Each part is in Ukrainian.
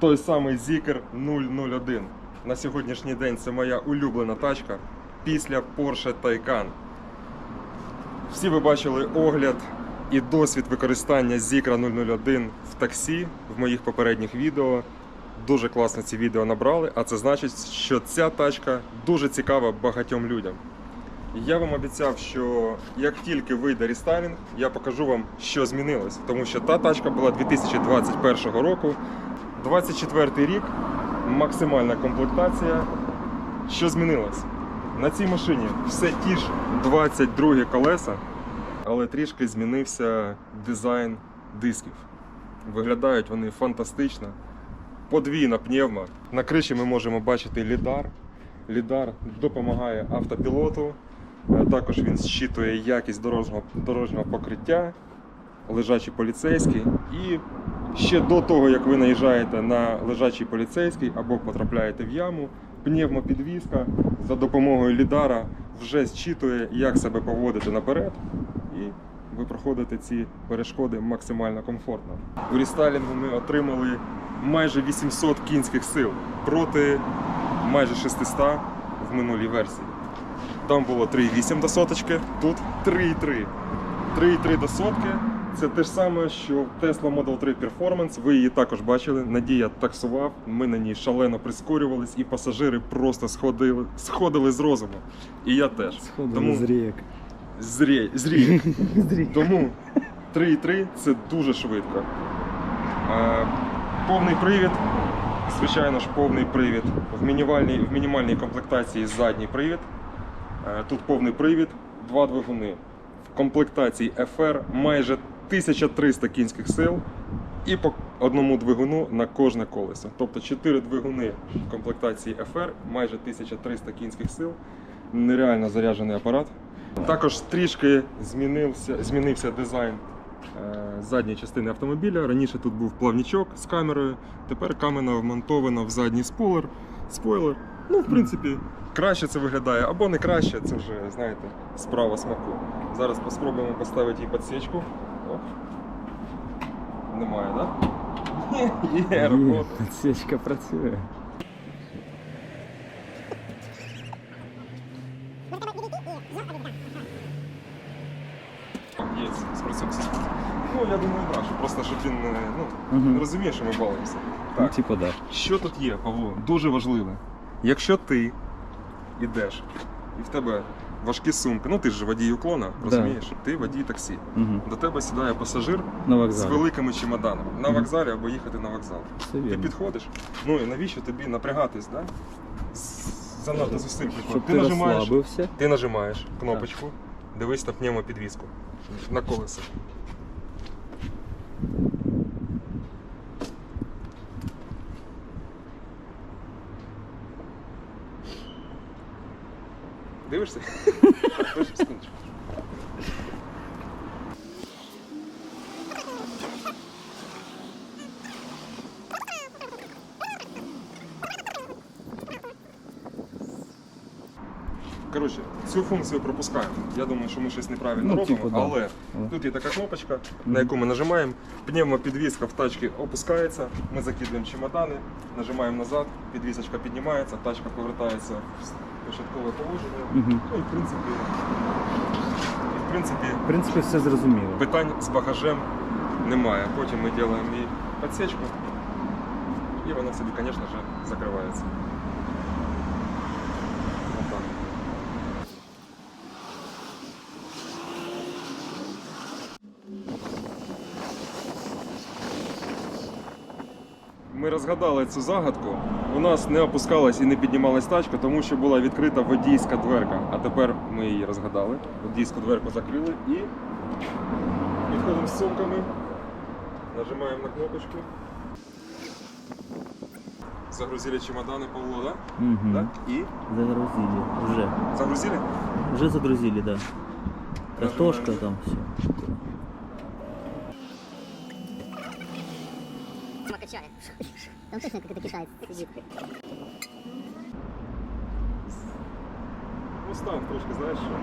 Той самий Zikr 001. На сьогоднішній день це моя улюблена тачка після Porsche Taycan. Всі ви бачили огляд і досвід використання Zikr 001 в таксі в моїх попередніх відео. Дуже класно ці відео набрали, а це значить, що ця тачка дуже цікава багатьом людям. Я вам обіцяв, що як тільки вийде рестайлінг, я покажу вам, що змінилось. Тому що та тачка була 2021 року. 24 рік, максимальна комплектація. Що змінилось? На цій машині все ті ж 22 колеса, але трішки змінився дизайн дисків. Виглядають вони фантастично. Подвійна пневма. На криші ми можемо бачити лідар. Лідар допомагає автопілоту. Е, Також він зчитує якість дорожнього, дорожнього покриття, лежачий поліцейський. І ще до того, як ви наїжджаєте на лежачий поліцейський або потрапляєте в яму, пневмопідвізка за допомогою лідара вже зчитує, як себе поводити наперед. І ви проходите ці перешкоди максимально комфортно. У рестайлінгу ми отримали майже 800 кінських сил проти майже 600 в минулій версії. Там було 3,8 до соточки, тут 3,3. 3,3 до сотки. Це те ж саме, що Tesla Model 3 Performance. Ви її також бачили. Надія таксував. Ми на ній шалено прискорювались, і пасажири просто сходили, сходили з розуму. І я теж. Сходили Тому з рік. З рік. Тому 3,3 це дуже швидко. Е, Повний привід, звичайно ж, повний привід. В мінімальній, в мінімальній комплектації задній привід. Е, Тут повний привід, два двигуни. В комплектації FR майже 1300 кінських сил і по одному двигуну на кожне колесо. Тобто 4 двигуни в комплектації FR, майже 1300 кінських сил. Нереально заряджений апарат. Також трішки змінився, змінився дизайн е, задньої частини автомобіля. Раніше тут був плавнічок з камерою, тепер камера вмонтована в задній спойлер. спойлер. Ну, в принципі, краще це виглядає або не краще, це вже, знаєте, справа смаку. Зараз спробуємо поставити їй підсічку. Немає, так? Да? Є, робота. Підсічка працює. Є, спрацювався. Ну, я думаю, так, що просто щоб він е, ну, Мгм. розуміє, що ми балуємося. Ну, Так. типу, да. Що тут є, Павло? Дуже важливе. Якщо ти йдеш і в тебе важкі сумки, ну ти ж водій уклона, розумієш? Ти водій таксі. Угу. До тебе сідає пасажир На з вокзалі. великими чемоданами на вокзалі або їхати на вокзал. Все Ти вірно. підходиш, ну і навіщо тобі напрягатись, да? З- Занадто зусиль. Щоб Ти ти нажимаєш, розслабився. ти нажимаєш кнопочку, дивись на пневмопідвіску на колесо. Дивишся? Коротше, цю функцію пропускаємо. Я думаю, що ми щось неправильно Ну, робимо, типу, да. але Але. тут є така кнопочка, на яку ми нажимаємо. Пневмопідвізка в тачці опускається, ми закидуємо чемодани, нажимаємо назад, підвісочка піднімається, тачка повертається в початкове положення. Угу. Ну і в принципі, і в принципі В принципі, все зрозуміло. питань з багажем немає. Потім ми робимо їй підсечку, і вона собі, звісно ж, закривається. Отак. Ми розгадали цю загадку. У нас не опускалась і не піднімалась тачка, тому що була відкрита водійська дверка. А тепер ми її розгадали. Водійську дверку закрили і підходимо з сумками, нажимаємо на кнопочку. Загрузили чемодани Павло, да? Угу. Так? І Загрузили. Уже. загрузили? Уже загрузили, да. Картошка там все. Там точно какой-то китаец сидит. Мустанг трошки, знаєш що?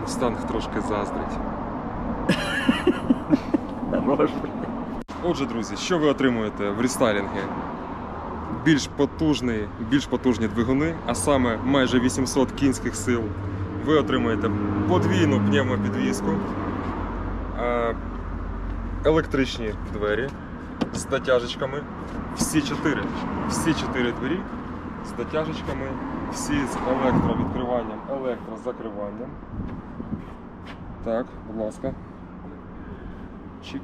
Мустанг трошки заздрить. Да, може. Отже, друзі, що ви отримуєте в рестайлінгі? Більш потужний, більш потужні двигуни, а саме майже 800 кінських сил. Ви отримуєте подвійну пневмопідвізку, е, електричні двері з дотяжечками. Всі чотири. Всі чотири двері з дотяжечками, всі з електровідкриванням, електрозакриванням. Так, будь ласка. Чик.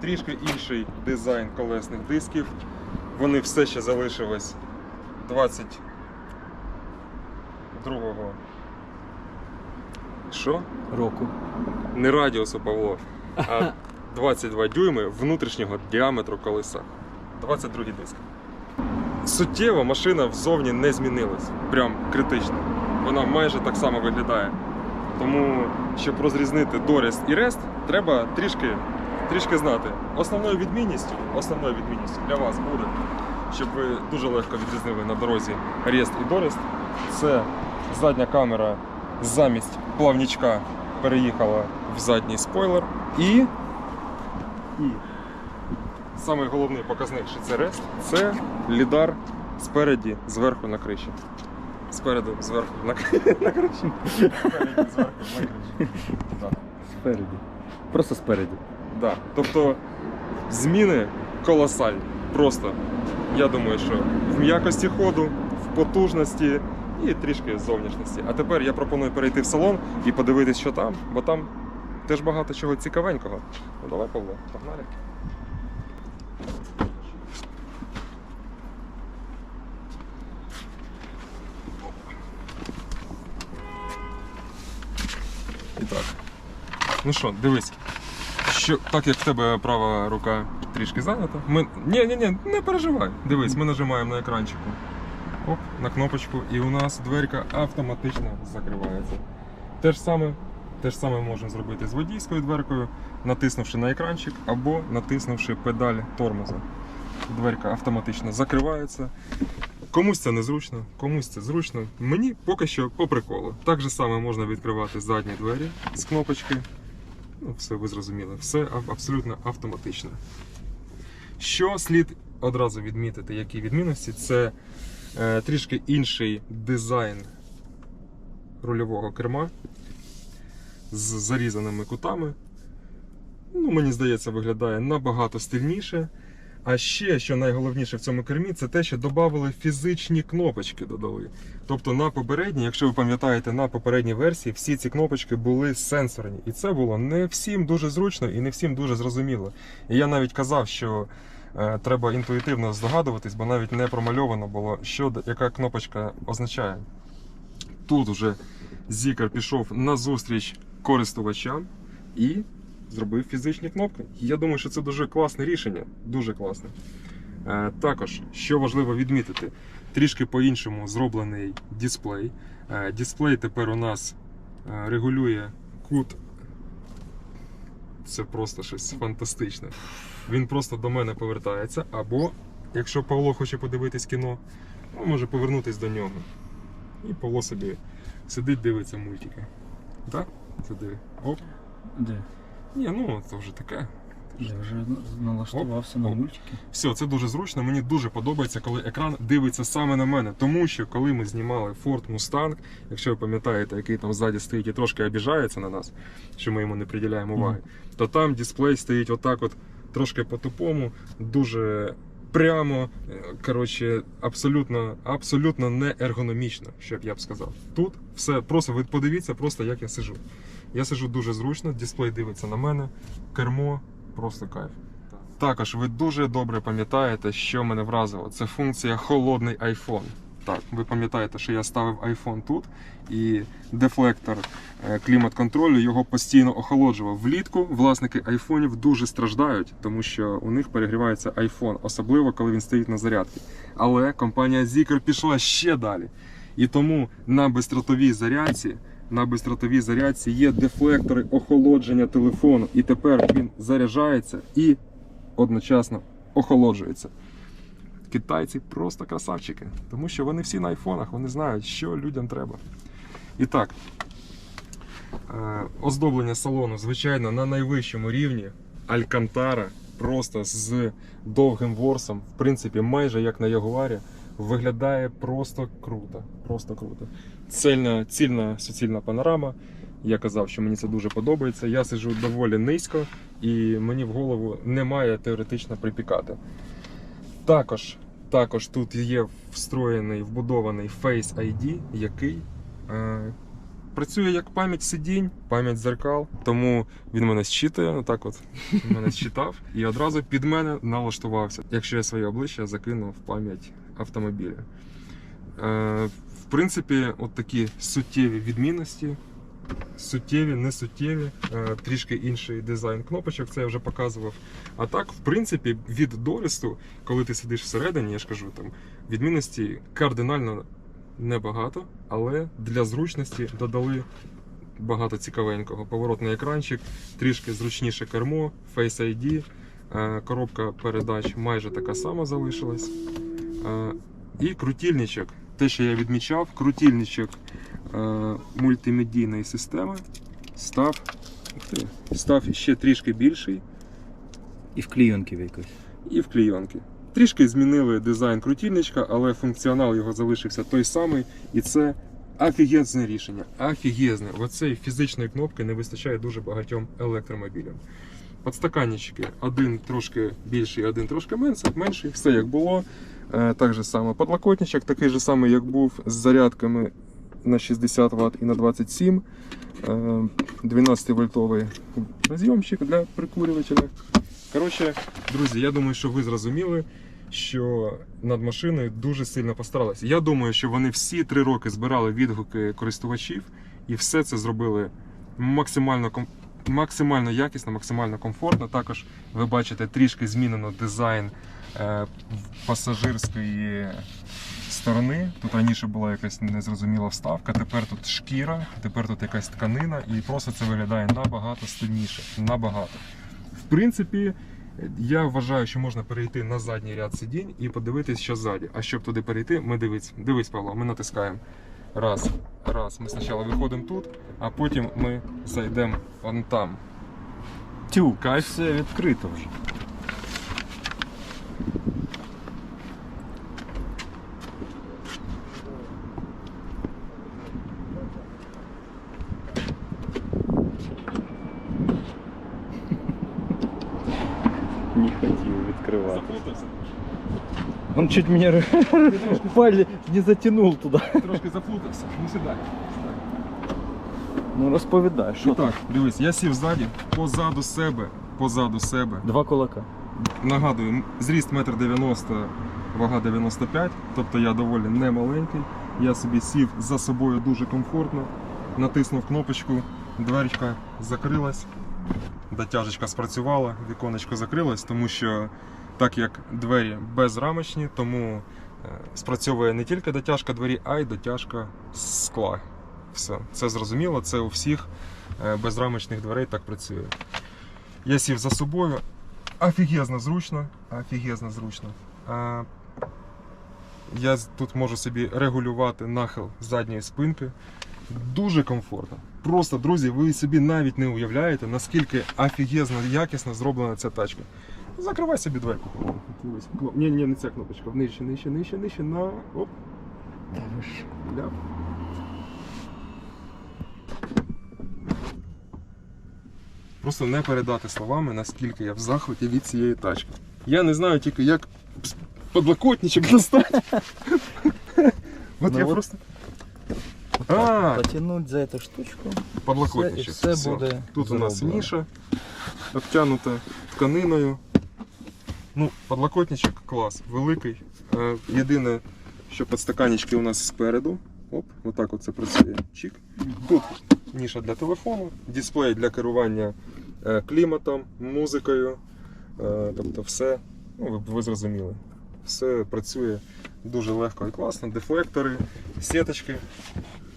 Трішки інший дизайн колесних дисків. Вони все ще залишились 22-го. Що? Року. Не радіусу, Павло, а 22 дюйми внутрішнього діаметру колеса. 22 диск. Суттєво машина взовні не змінилась. Прям критично. Вона майже так само виглядає. Тому, щоб розрізнити Дорест і Рест, треба трішки, трішки знати. Основною відмінністю, основною відмінністю для вас буде, щоб ви дуже легко відрізнили на дорозі Рест і Дорест. Це задня камера замість плавнічка переїхала в задній спойлер. І, і самий головний показник, що це Рест, це лідар спереді, зверху на криші. Спереду, зверху на, на криші. Спереді, зверху на криші. Так. Спереді. Просто спереді. Да. Тобто зміни колосальні. Просто я думаю, що в м'якості ходу, в потужності і трішки зовнішності. А тепер я пропоную перейти в салон і подивитись, що там, бо там теж багато чого цікавенького. Ну давай, Павло, погнали. І так. Ну що, дивись. Що, так як в тебе права рука трішки зайнята, ми. Ні, ні, ні, не переживай. Дивись, ми нажимаємо на екранчику. Оп, на кнопочку, і у нас дверка автоматично закривається. Те ж саме, те ж саме можемо зробити з водійською дверкою, натиснувши на екранчик або натиснувши педаль тормоза. Дверка автоматично закривається. Комусь це незручно, комусь це зручно. Мені поки що по приколу. Так же саме можна відкривати задні двері з кнопочки. Ну, все ви зрозуміли, все абсолютно автоматично. Що слід одразу відмітити, які відмінності, це е, трішки інший дизайн рульового керма з зарізаними кутами. Ну, мені здається, виглядає набагато стильніше. А ще, що найголовніше в цьому кермі, це те, що додали фізичні кнопочки. Додали. Тобто на попередній, якщо ви пам'ятаєте, на попередній версії всі ці кнопочки були сенсорні. І це було не всім дуже зручно і не всім дуже зрозуміло. І я навіть казав, що е, треба інтуїтивно здогадуватись, бо навіть не промальовано було, що яка кнопочка означає. Тут вже Зікер пішов на зустріч користувачам і зробив фізичні кнопки. Я думаю, що це дуже класне рішення. Дуже класне. Е, також, що важливо відмітити, трішки по-іншому зроблений дисплей. Е, дисплей тепер у нас е, регулює кут. Це просто щось фантастичне. Він просто до мене повертається. Або, якщо Павло хоче подивитись кіно, ну, може повернутись до нього. І Павло собі сидить, дивиться мультики. Так? Це. Оп. Де? Ні, ну це вже таке. Я вже налаштувався на Оп. мультики. Все, це дуже зручно. Мені дуже подобається, коли екран дивиться саме на мене. Тому що коли ми знімали Ford Mustang, якщо ви пам'ятаєте, який там ззаді стоїть і трошки обіжається на нас, що ми йому не приділяємо уваги, то там дисплей стоїть отак, от трошки по-тупому, дуже прямо. е, Коротше, абсолютно, абсолютно не ергономічно, що б я б сказав. Тут все просто ви подивіться, просто як я сижу. Я сижу дуже зручно, дисплей дивиться на мене, кермо, просто кайф. Також ви дуже добре пам'ятаєте, що мене вразило. Це функція холодний iPhone. Так, ви пам'ятаєте, що я ставив iPhone тут, і дефлектор е, клімат-контролю його постійно охолоджував. Влітку власники айфонів дуже страждають, тому що у них перегрівається iPhone, особливо коли він стоїть на зарядці. Але компанія Zikr пішла ще далі. І тому на безстротовій зарядці, на безстротовій зарядці є дефлектори охолодження телефону, і тепер він заряджається і одночасно охолоджується. Китайці просто красавчики, тому що вони всі на айфонах, вони знають, що людям треба. І так, е, оздоблення салону, звичайно, на найвищому рівні. Алькантара, просто з довгим ворсом, в принципі, майже як на Ягуарі. Виглядає просто круто. Просто круто. Цільна, цільна суцільна панорама. Я казав, що мені це дуже подобається. Я сиджу доволі низько і мені в голову немає теоретично припікати. Також, також тут є встроєний вбудований Face ID, який е, працює як пам'ять сидінь, пам'ять зеркал. Тому він мене щитує, отак от він мене щитав і одразу під мене налаштувався, якщо я своє обличчя закину в пам'ять автомобіля. Е, в принципі, от такі суттєві відмінності. Суттєві, не суттєві, е, трішки інший дизайн кнопочок, це я вже показував. А так, в принципі, від дорісту, коли ти сидиш всередині, я ж кажу, там відмінності кардинально небагато, але для зручності додали багато цікавенького. Поворотний екранчик, трішки зручніше кермо, Face ID, е, коробка передач майже така сама залишилась. Е, І крутільничок. Те, що я відмічав, крутільничок мультимедійної системи став, ух ти, став ще трішки більший І в клійонки якось. і в клійонки. Трішки змінили дизайн крутільничка, але функціонал його залишився той самий, і це офігезне рішення. Офігезне. Оцеї фізичної кнопки не вистачає дуже багатьом електромобілям. Подстаканнички, один трошки більший, один трошки менший, менший, все як було. Е, Так же само подлокотничок, такий же самий, як був з зарядками на 60 Вт і на 27. Е, 12-вольтовий розйомчик для прикурювателя. Коротше, друзі, я думаю, що ви зрозуміли, що над машиною дуже сильно постаралися. Я думаю, що вони всі три роки збирали відгуки користувачів і все це зробили максимально максимально якісно, максимально комфортно. Також ви бачите трішки змінено дизайн е, пасажирської сторони. Тут раніше була якась незрозуміла вставка, тепер тут шкіра, тепер тут якась тканина, і просто це виглядає набагато стильніше. Набагато. В принципі, я вважаю, що можна перейти на задній ряд сидінь і подивитись, що ззаді. А щоб туди перейти, ми дивись, дивись, Павло, ми натискаємо. Раз, раз. Ми спочатку виходимо тут, а потім ми зайдемо вон там. Тю, Кайф. все відкрито вже. Не хотів відкривати. Заплутався. Он чуть меня палец не затянул туда. Трошки заплутався. Ну сідай. Ну розповідай, що І так, дивись, я сів ззаді, позаду себе, позаду себе. Два кулака. Нагадую, зріст 1,90 м, вага 95, тобто я доволі не маленький. Я собі сів за собою дуже комфортно, натиснув кнопочку, дверка закрилась, дотяжечка спрацювала, віконечко закрилось, тому що так як двері безрамочні, тому е, спрацьовує не тільки дотяжка двері, а й дотяжка скла. Все, це зрозуміло, це у всіх е, безрамочних дверей так працює. Я сів за собою, Офігезно зручно, офігезно зручно. Я тут можу собі регулювати нахил задньої спинки. Дуже комфортно. Просто, друзі, ви собі навіть не уявляєте, наскільки офігезно якісно зроблена ця тачка. Закривай собі дверку. Ні, ні, не ця кнопочка. Нижче, нижче, нижче, нижче, на. Оп. Ляп. Просто не передати словами, наскільки я в захваті від цієї тачки. Я не знаю тільки, як подлокотничок достати. От Ну я просто. А, Потянуть за эту штучку. подлокотничок. Все- все Все. буде Тут у нас зроблено. ніша, обтянута тканиною. Ну, подлокотничок клас, великий. Е, Єдине, що підстаканнички у нас спереду. Оп, отак от це працює. Чик. Тут ніша для телефону, дисплей для керування е, кліматом, музикою. Е, Тобто все, ну, ви, ви зрозуміли. Все працює дуже легко і класно. Дефлектори, сіточки.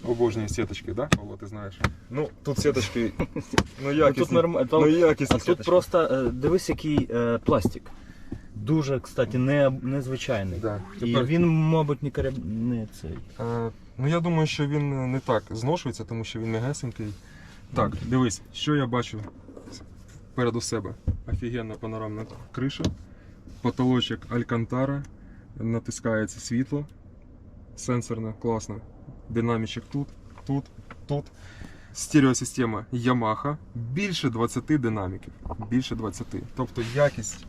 Обожнюю сіточки, да? Павло, ти знаєш? Ну, тут сіточки, ну якісні. тут нормально. Ну, якісні А тут сіточки. просто дивись, який е, пластик. Дуже, кстати, не, незвичайний. Да. І Тепер, він, мабуть, не кораб... не цей. е, ну я думаю, що він не так зношується, тому що він м'ягесенький. Так, дивись, що я бачу Переду себе офігенна панорамна криша, потолочок Алькантара, натискається світло, сенсорне, класно. Динамічок тут, тут, тут. Стереосистема Yamaha, більше 20 динаміків. Більше 20. Тобто якість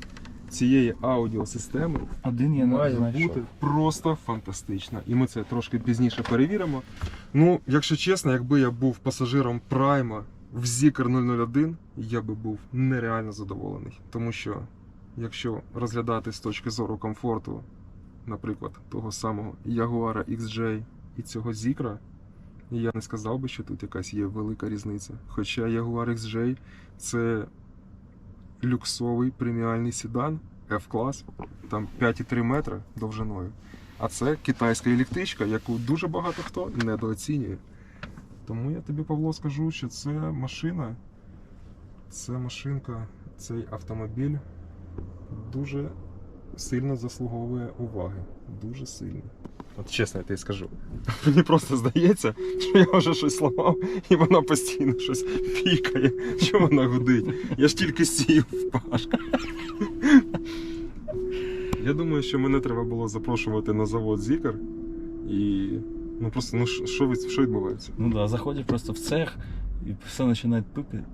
цієї аудіосистеми Один я має не знаю, бути просто фантастична. І ми це трошки пізніше перевіримо. Ну, якщо чесно, якби я був пасажиром Прайма в Zikr 001, я би був нереально задоволений. Тому що, якщо розглядати з точки зору комфорту, наприклад, того самого Jaguar XJ і цього Zikr, я не сказав би, що тут якась є велика різниця. Хоча Jaguar XJ це люксовий преміальний седан F-клас, там 5,3 метри довжиною. А це китайська електричка, яку дуже багато хто недооцінює. Тому я тобі, Павло, скажу, що це машина, це машинка, цей автомобіль дуже сильно заслуговує уваги. Дуже сильно. От чесно, я тобі скажу. Мені просто здається, що я вже щось ламав, і вона постійно щось пікає. Що вона гудить? Я ж тільки сів в пашка. Я думаю, що мене треба було запрошувати на завод Зікар. І ну просто ну що, що відбувається? Ну да, заходять просто в цех і все починають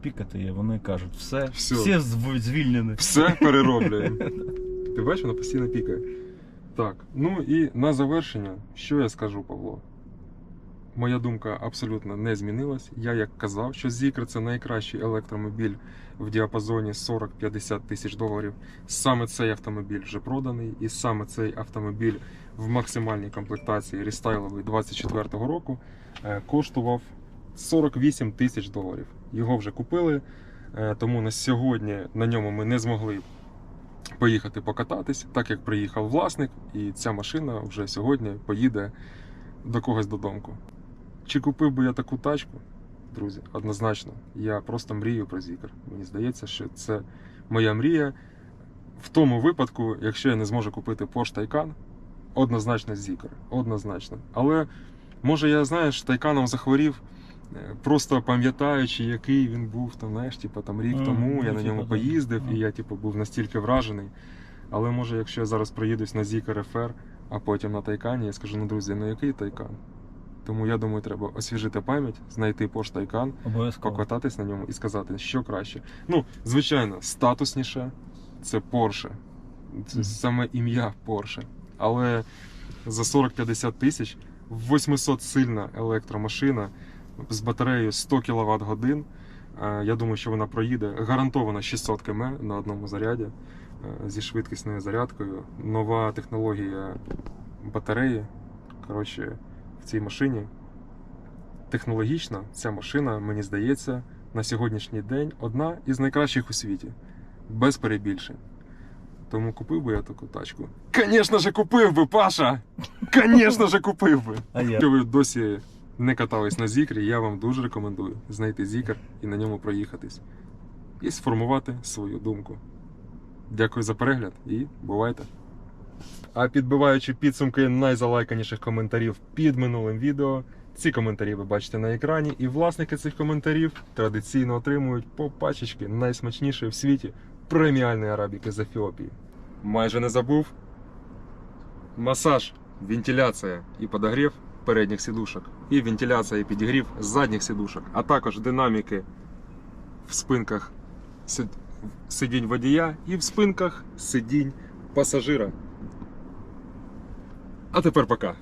пікати, і вони кажуть, все, Всьо. всі зв- звільнені. Все перероблюємо. Ти бачиш, вона постійно пікає. Так, ну і на завершення, що я скажу, Павло? Моя думка абсолютно не змінилась. Я як казав, що Zikr це найкращий електромобіль в діапазоні 40-50 тисяч доларів. Саме цей автомобіль вже проданий, і саме цей автомобіль в максимальній комплектації рестайловий 24-го року е, коштував 48 тисяч доларів. Його вже купили, е, тому на сьогодні на ньому ми не змогли поїхати покататись, так як приїхав власник, і ця машина вже сьогодні поїде до когось додому. Чи купив би я таку тачку? Друзі, однозначно, я просто мрію про Зікр. Мені здається, що це моя мрія. В тому випадку, якщо я не зможу купити Porsche Taycan, однозначно Зікр. Однозначно. Але може я, знаєш, Тайканом захворів, просто пам'ятаючи, який він був там, знаєш, типу, там рік Мгм, тому, я ну, на ньому поїздив, і я типу, був настільки вражений. Але може, якщо я зараз проїдусь на Зікр FR, а потім на Тайкані, я скажу, ну друзі, ну який Тайкан? Тому я думаю, треба освіжити пам'ять, знайти Taycan, Обов'язково. покататись на ньому і сказати, що краще. Ну, звичайно, статусніше це Porsche. Це Мгм. саме ім'я Porsche. Але за 40-50 тисяч 800 сильна електромашина з батареєю 100 кВт годин. Е, Я думаю, що вона проїде гарантовано 600 км на одному заряді е, зі швидкісною зарядкою. Нова технологія батареї. Коротше, в цій машині технологічно ця машина, мені здається, на сьогоднішній день одна із найкращих у світі. Без перебільшень. Тому купив би я таку тачку. Звісно же, купив би, Паша! Звісно же, купив би! А я. Досі не катались на Зікрі, я вам дуже рекомендую знайти Зікр і на ньому проїхатись. І сформувати свою думку. Дякую за перегляд і бувайте! А підбиваючи підсумки найзалайканіших коментарів під минулим відео, ці коментарі ви бачите на екрані, і власники цих коментарів традиційно отримують по пачечки найсмачнішої в світі преміальної арабіки з Ефіопії. Майже не забув. Масаж, вентиляція і подогрів передніх сідушок, і вентиляція і підігрів задніх сідушок, а також динаміки в спинках сидінь водія і в спинках сидінь пасажира. А тепер пока.